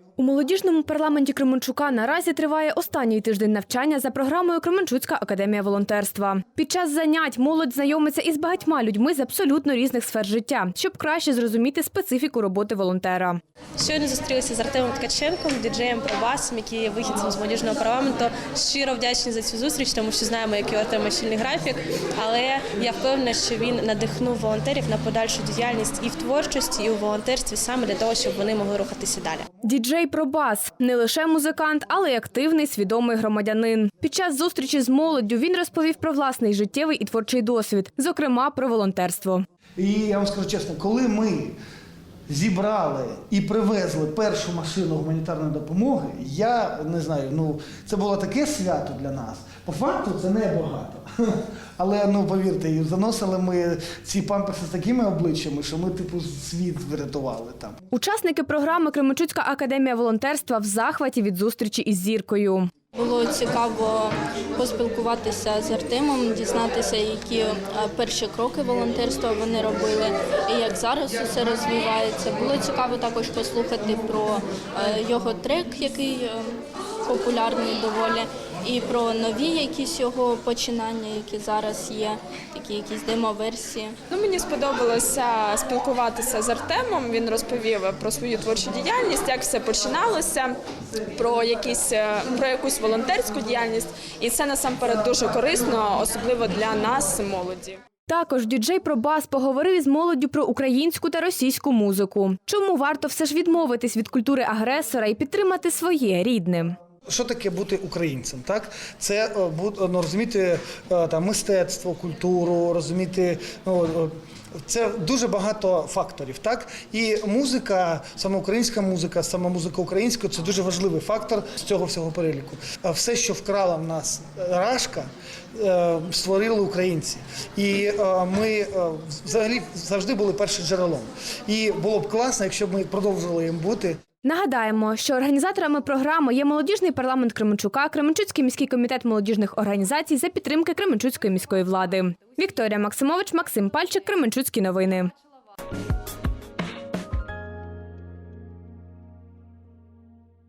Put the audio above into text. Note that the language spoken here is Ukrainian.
e У молодіжному парламенті Кременчука наразі триває останній тиждень навчання за програмою Кременчуцька академія волонтерства. Під час занять молодь знайомиться із багатьма людьми з абсолютно різних сфер життя, щоб краще зрозуміти специфіку роботи волонтера. Сьогодні зустрілися з Артемом Ткаченком, діджеєм Пробасом, який є вихідцем з молодіжного парламенту. Щиро вдячні за цю зустріч, тому що знаємо, який у Артема щільний графік. Але я впевнена, що він надихнув волонтерів на подальшу діяльність і в творчості, і у волонтерстві саме для того, щоб вони могли рухатися далі. Діджей Пробас не лише музикант, але й активний свідомий громадянин. Під час зустрічі з молоддю він розповів про власний життєвий і творчий досвід, зокрема про волонтерство. І я вам скажу чесно, коли ми зібрали і привезли першу машину гуманітарної допомоги, я не знаю, ну це було таке свято для нас. По факту це не багато. Але ну повірте, заносили ми ці памперси з такими обличчями, що ми типу світ врятували там. Учасники програми Кременчуцька академія волонтерства в захваті від зустрічі із зіркою. Було цікаво поспілкуватися з Артемом, дізнатися, які е, перші кроки волонтерства вони робили, і як зараз усе розвивається. Було цікаво також послухати про е, його трек, який е, популярний доволі, і про нові якісь його починання, які зараз є, такі якісь демо-версії. Ну, мені сподобалося спілкуватися з Артемом. Він розповів про свою творчу діяльність, як все починалося, про якісь е, про якусь волонтерську діяльність, і це насамперед дуже корисно, особливо для нас, молоді. Також діджей Пробас поговорив із молоддю про українську та російську музику. Чому варто все ж відмовитись від культури агресора і підтримати своє рідне? Що таке бути українцем? Так, це е, ну, розуміти е, там мистецтво, культуру, розуміти ну. е, Це дуже багато факторів, так і музика, саме українська музика, саме музика українська це дуже важливий фактор з цього всього переліку. Все, що вкрала в нас рашка, е, створили українці, і е, ми е, взагалі завжди були першим джерелом. І було б класно, якщо б ми продовжували їм бути. Нагадаємо, що організаторами програми є молодіжний парламент Кременчука, Кременчуцький міський комітет молодіжних організацій за підтримки Кременчуцької міської влади. Вікторія Максимович, Максим Пальчик, Кременчуцькі новини.